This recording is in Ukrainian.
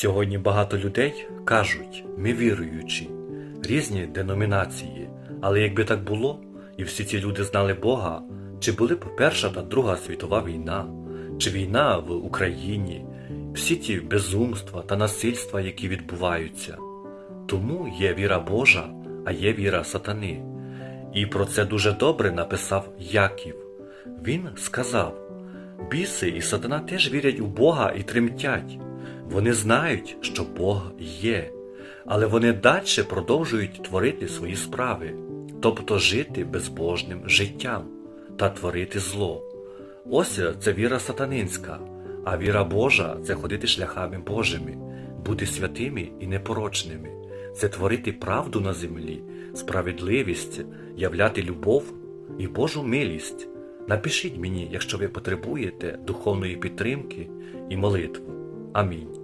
Сьогодні багато людей кажуть, ми віруючі, різні деномінації, але якби так було, і всі ці люди знали Бога, чи були б Перша та Друга світова війна, чи війна в Україні, всі ті безумства та насильства, які відбуваються. Тому є віра Божа, а є віра сатани. І про це дуже добре написав Яків. Він сказав: Біси і сатана теж вірять у Бога і тремтять. Вони знають, що Бог є, але вони далі продовжують творити свої справи, тобто жити безбожним життям та творити зло. Ось це віра сатанинська, а віра Божа це ходити шляхами Божими, бути святими і непорочними, це творити правду на землі, справедливість, являти любов і Божу милість. Напишіть мені, якщо ви потребуєте духовної підтримки і молитву. Амінь.